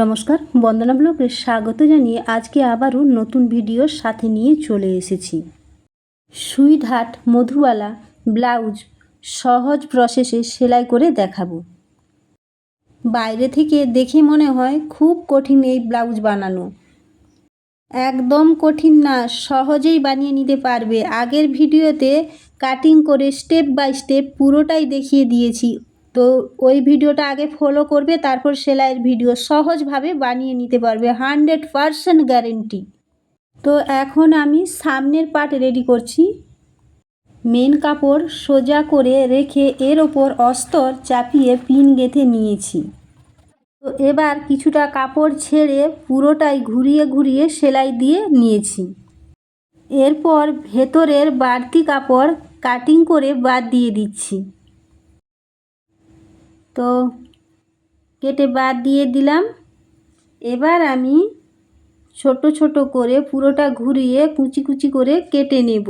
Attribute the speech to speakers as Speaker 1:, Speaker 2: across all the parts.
Speaker 1: নমস্কার, বন্দনা ব্লগে স্বাগত জানিয়ে আজকে আবারও নতুন ভিডিওর সাথে নিয়ে চলে এসেছি। সুইট হাট মধুওয়ালা ব্লাউজ, সহজ প্রসেসে সেলাই করে দেখাবো। বাইরে থেকে দেখে মনে হয় খুব কঠিন এই ব্লাউজ বানানো। একদম কঠিন না, সহজেই বানিয়ে নিতে পারবে। আগের ভিডিওতে কাটিং করে স্টেপ বাই স্টেপ পুরোটাই দেখিয়ে দিয়েছি। তো ওই ভিডিওটা আগে ফলো করবে, তারপর সেলাইয়ের ভিডিও সহজভাবে বানিয়ে নিতে পারবে হানড্রেড পারসেন্ট গ্যারেন্টি তো এখন আমি সামনের পার্ট রেডি করছি। মেন কাপড় সোজা করে রেখে এর ওপর অস্তর চাপিয়ে পিন গেঁথে নিয়েছি। তো এবার কিছুটা কাপড় ছেড়ে পুরোটাই ঘুরিয়ে ঘুরিয়ে সেলাই দিয়ে নিয়েছি। এরপর ভেতরের বাড়তি কাপড় কাটিং করে বাদ দিয়ে দিচ্ছি। তো কেটে বাদ দিয়ে দিলাম। এবার আমি ছোট ছোট করে পুরোটা ঘুরিয়ে কুচি কুচি করে কেটে নেব।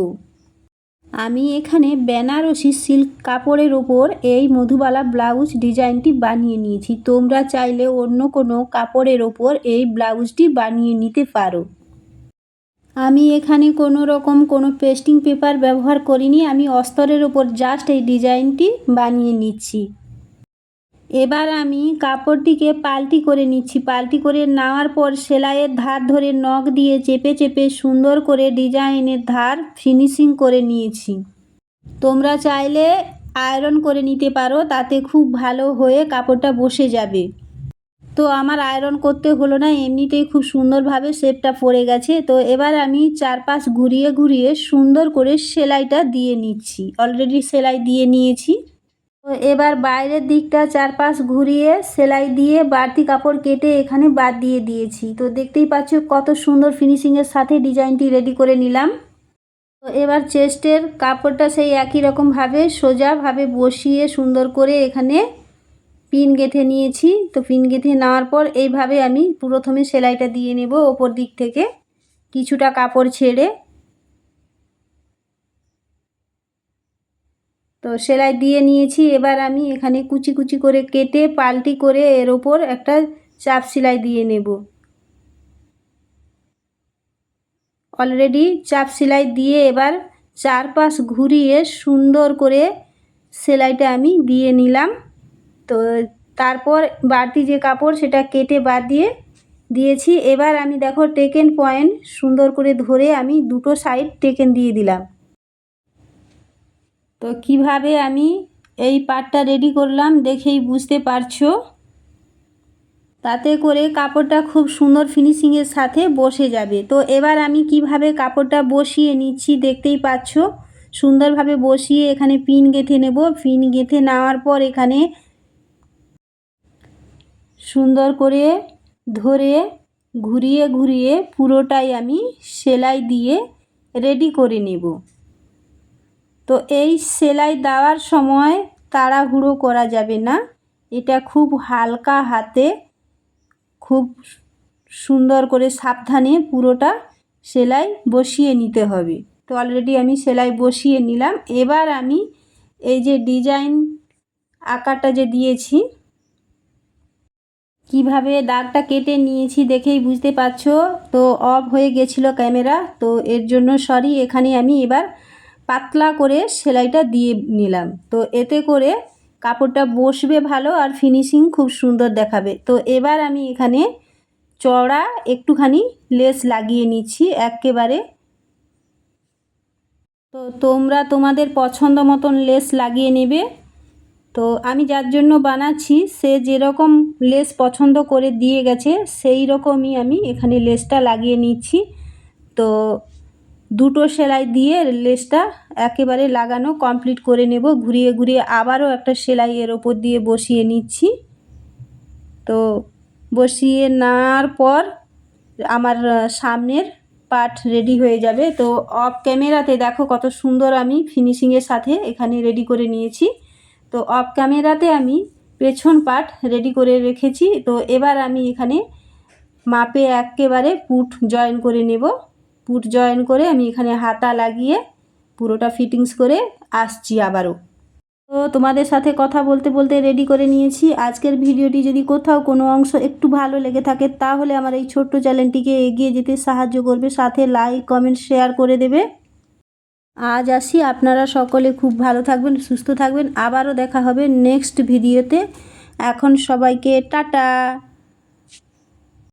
Speaker 1: আমি এখানে বেনারসি সিল্ক কাপড়ের ওপর এই মধুবালা ব্লাউজ ডিজাইনটি বানিয়ে নিয়েছি। তোমরা চাইলে অন্য কোনো কাপড়ের ওপর এই ব্লাউজটি বানিয়ে নিতে পারো। আমি এখানে কোনো রকম কোনো পেস্টিং পেপার ব্যবহার করিনি। আমি অস্তরের ওপর জাস্ট এই ডিজাইনটি বানিয়ে নিচ্ছি। এবার আমি কাপড়টিকে পাল্টি করে নিচ্ছি। পাল্টি করে নেওয়ার পর সেলাইয়ের ধার ধরে নখ দিয়ে চেপে চেপে সুন্দর করে ডিজাইনের ধার ফিনিশিং করে নিয়েছি। তোমরা চাইলে আয়রন করে নিতে পারো, তাতে খুব ভালো হয়ে কাপড়টা বসে যাবে। তো আমার আয়রন করতে হলো না, এমনিতেই খুব সুন্দরভাবে শেপটা পড়ে গেছে। তো এবার আমি চারপাশ ঘুরিয়ে ঘুরিয়ে সুন্দর করে সেলাইটা দিয়ে নিচ্ছি। অলরেডি সেলাই দিয়ে নিয়েছি। তো এবার বাইরের দিকটা চারপাশ ঘুরিয়ে সেলাই দিয়ে বাড়তি কাপড় কেটে এখানে বাদ দিয়ে দিয়েছি। তো দেখতেই পাচ্ছ কত সুন্দর ফিনিশিংয়ের সাথে ডিজাইনটি রেডি করে নিলাম। তো এবার চেস্টের কাপড়টা সেই একই রকমভাবে সোজাভাবে বসিয়ে সুন্দর করে এখানে পিন গেঁথে নিয়েছি। তো পিন গেঁথে নেওয়ার পর এইভাবে আমি প্রথমে সেলাইটা দিয়ে নেব ওপর দিক থেকে। কিছুটা কাপড় ছেড়ে তো সেলাই দিয়ে নিয়েছি। এবার আমি এখানে কুচি কুচি করে কেটে পাল্টি করে এর ওপর একটা চাপ সেলাই দিয়ে নেব। অলরেডি চাপ সেলাই দিয়ে এবার চারপাশ ঘুরিয়ে সুন্দর করে সেলাইটা আমি দিয়ে নিলাম। তো তারপর বাড়তি যে কাপড় সেটা কেটে বাদ দিয়ে দিয়েছি। এবার আমি দেখো টেকেন পয়েন্ট সুন্দর করে ধরে আমি দুটো সাইড টেকেন দিয়ে দিলাম। তো কীভাবে আমি এই পাটটা রেডি করলাম দেখেই বুঝতে পারছ? তাতে করে কাপড়টা খুব সুন্দর ফিনিশিংয়ের সাথে বসে যাবে। তো এবার আমি কীভাবে কাপড়টা বসিয়ে নিচ্ছি দেখতেই পাচ্ছ? সুন্দরভাবে বসিয়ে এখানে পিন গেঁথে নেব। পিন গেঁথে নেওয়ার পর এখানে সুন্দর করে ধরে ঘুরিয়ে ঘুরিয়ে পুরোটাই আমি সেলাই দিয়ে রেডি করে নেব। তো এই সেলাই দেওয়ার সময় তাড়াহুড়ো করা যাবে না। এটা খুব হালকা হাতে, খুব সুন্দর করে সাবধানে পুরোটা সেলাই বসিয়ে নিতে হবে। তো অলরেডি আমি সেলাই বসিয়ে নিলাম। এবার আমি এই যে ডিজাইন আকারটা যে দিয়েছি, কীভাবে দাগটা কেটে নিয়েছি দেখেই বুঝতে পারছ? তো অফ হয়ে গেছিল ক্যামেরা তো এর জন্য সরি এখানে আমি এবার পাতলা করে সেলাইটা দিয়ে নিলাম। তো এতে করে কাপড়টা বসবে ভালো আর ফিনিশিং খুব সুন্দর দেখাবে। তো এবার আমি এখানে চড়া একটুখানি লেস লাগিয়ে নিচ্ছি একেবারে। তো তোমরা তোমাদের পছন্দ মতন লেস লাগিয়ে নেবে। তো আমি যার জন্য বানাচ্ছি, সে যেরকম লেস পছন্দ করে দিয়ে গেছে সেই রকমই আমি এখানে লেসটা লাগিয়ে নিচ্ছি। তো দুটো সেলাই দিয়ে লেসটা একেবারে লাগানো কমপ্লিট করে নেব। ঘুরিয়ে ঘুরিয়ে আবারও একটা সেলাই এর ওপর দিয়ে বসিয়ে নিচ্ছি। তো বসিয়ে নেওয়ার পর আমার সামনের পার্ট রেডি হয়ে যাবে। তো অফ ক্যামেরাতে দেখো কত সুন্দর আমি ফিনিশিংয়ের সাথে এখানে রেডি করে নিয়েছি। তো অফ ক্যামেরাতে আমি পেছন পার্ট রেডি করে রেখেছি। তো এবার আমি এখানে মাপে একেবারে পুট জয়েন করে নেব। পুট জয়েন করে আমি এখানে হাতা লাগিয়ে পুরোটা ফিটিংস করে আসছি আবারও। তো তোমাদের সাথে কথা বলতে বলতে রেডি করে নিয়েছি। আজকের ভিডিওটি যদি কোথাও কোনো অংশ একটু ভালো লেগে থাকে, তাহলে আমার এই ছোট্ট চ্যানেলটিকে এগিয়ে যেতে সাহায্য করবে। সাথে লাইক কমেন্ট শেয়ার করে দেবে। আজ আসি। আপনারা সকলে খুব ভালো থাকবেন, সুস্থ থাকবেন। আবারও দেখা হবে নেক্সট ভিডিওতে। এখন সবাইকে টাটা।